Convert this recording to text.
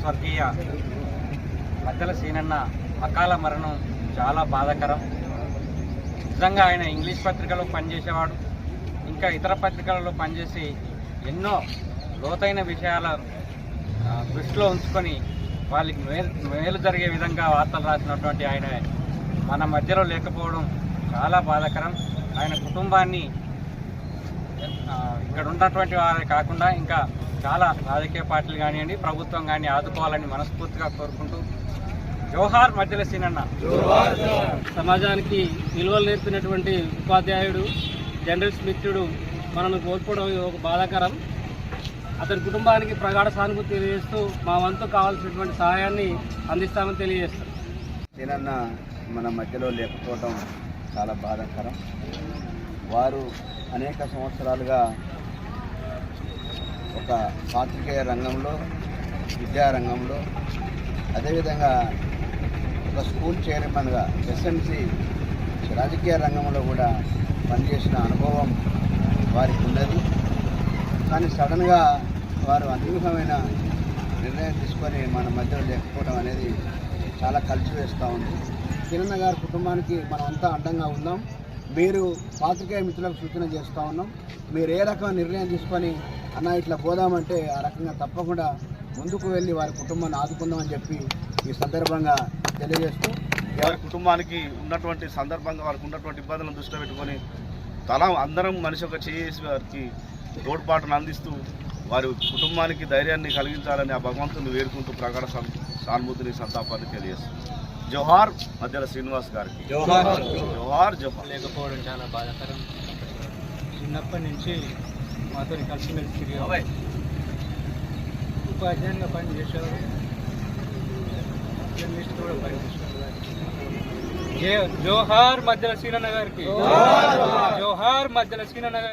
స్వర్గీయ మద్దెల సీనన్న అకాల మరణం చాలా బాధాకరం. నిజంగా ఆయన ఇంగ్లీష్ పత్రికలో పనిచేసేవాడు. ఇంకా ఇతర పత్రికలలో పనిచేసి ఎన్నో లోతైన విషయాల దృష్టిలో ఉంచుకొని వాళ్ళకి మేలు మేలు జరిగే విధంగా వార్తలు రాసినటువంటి ఆయన మన మధ్యలో లేకపోవడం చాలా బాధాకరం. ఆయన కుటుంబాన్ని ఇక్కడ ఉన్నటువంటి వారే కాకుండా ఇంకా చాలా రాజకీయ పార్టీలు కానివ్వండి ప్రభుత్వం కానీ ఆదుకోవాలని మనస్ఫూర్తిగా కోరుకుంటూ జోహార్ మధ్యల సీనన్న సమాజానికి విలువలు నేర్పినటువంటి ఉపాధ్యాయుడు జనరల్ స్మిత్యుడు మనల్ని కోల్పోవడం ఇది ఒక బాధాకరం. అతని కుటుంబానికి ప్రగాఢ సానుభూతి తెలియజేస్తూ మా వంతు కావాల్సినటువంటి సహాయాన్ని అందిస్తామని తెలియజేస్తాం. సీనన్న మన మధ్యలో లేకపోవడం చాలా బాధాకరం. వారు అనేక సంవత్సరాలుగా ఒక పాత్రికేయ రంగంలో విద్యారంగంలో అదేవిధంగా ఒక స్కూల్ చైర్మన్గా ఎస్ఎంసి రాజకీయ రంగంలో కూడా పనిచేసిన అనుభవం వారికి ఉన్నది. కానీ సడన్గా వారు అనూహ్యమైన నిర్ణయం తీసుకొని మన మధ్యలో లేకపోవడం అనేది చాలా కలిసి వేస్తూ ఉంది. కిరణ్ గారి కుటుంబానికి మనం అంతా అండంగా ఉందాం. మీరు పాత్రికేయ మిత్రులకు సూచన చేస్తూ ఉన్నాం. మీరు ఏ రకమైన నిర్ణయం తీసుకొని అన్న ఇట్లా పోదామంటే ఆ రకంగా తప్పకుండా ముందుకు వెళ్ళి వారి కుటుంబాన్ని ఆదుకుందామని చెప్పి ఈ సందర్భంగా తెలియజేస్తూ వారి కుటుంబానికి ఉన్నటువంటి సందర్భంగా వారికి ఉన్నటువంటి ఇబ్బందులను దృష్టిలో పెట్టుకొని తలా అందరం మనిషి ఒక చేసి వారికి తోడ్పాటును అందిస్తూ వారి కుటుంబానికి ధైర్యాన్ని కలిగించాలని ఆ భగవంతుని వేడుకుంటూ ప్రగాఢ సానుభూతిని సంతాపాన్ని తెలియజేస్తుంది జోహార్ మధ్యల శ్రీనివాస్ గారికి జోహార్ జోహార్ లేకపోవడం చాలా బాధాకరం. చిన్నప్పటి నుంచి మాతో కలిసిమెలిసి తిరిగి. ఉపాధ్యాయునిగా పనిచేసేవాడు జర్నలిస్ట్ కూడా పనిచేసేవాడు జోహార్ మధ్యల సీనన్న గారికి. జోహార్ మధ్యల సీనన్న గారికి.